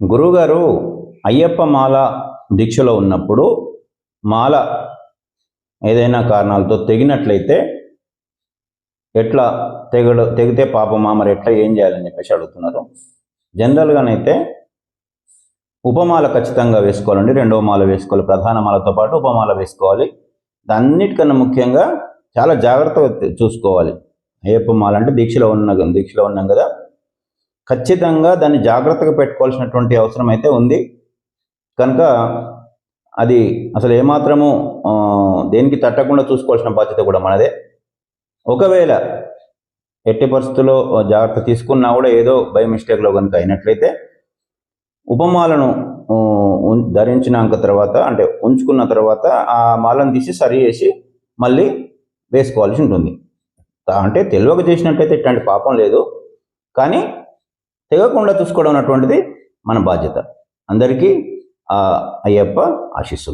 గురువుగారు అయ్యప్ప మాల దీక్షలో ఉన్నప్పుడు మాల ఏదైనా కారణాలతో తెగినట్లయితే ఎట్లా తెగడు తెగితే పాపమా మరి ఎట్లా ఏం చేయాలని చెప్పేసి అడుగుతున్నారు. జనరల్గానైతే ఉపమాల ఖచ్చితంగా వేసుకోవాలండి. రెండవ మాల వేసుకోవాలి ప్రధాన మాలతో పాటు ఉపమాల వేసుకోవాలి. అన్నిటికన్నా ముఖ్యంగా చాలా జాగ్రత్తగా చూసుకోవాలి. అయ్యప్ప మాల అంటే దీక్షలో ఉన్న దీక్షలో ఉన్నాం కదా ఖచ్చితంగా దాన్ని జాగ్రత్తగా పెట్టుకోవాల్సినటువంటి అవసరం అయితే ఉంది. కనుక అది అసలు ఏమాత్రము దేనికి తట్టకుండా చూసుకోవాల్సిన బాధ్యత కూడా మనదే. ఒకవేళ ఎట్టి పరిస్థితుల్లో జాగ్రత్త తీసుకున్నా కూడా ఏదో బై మిస్టేక్లో కనుక అయినట్లయితే ఉపమాలను ధరించినాక తర్వాత అంటే ఉంచుకున్న తర్వాత ఆ మాలను తీసి సరి చేసి మళ్ళీ వేసుకోవాల్సి ఉంటుంది. అంటే తెలియక చేసినట్లయితే ఇట్లాంటి పాపం లేదు. కానీ తెగకుండా చూసుకోవడం అన్నటువంటిది మన బాధ్యత. అందరికీ ఆ అయ్యప్ప ఆశీస్సులు.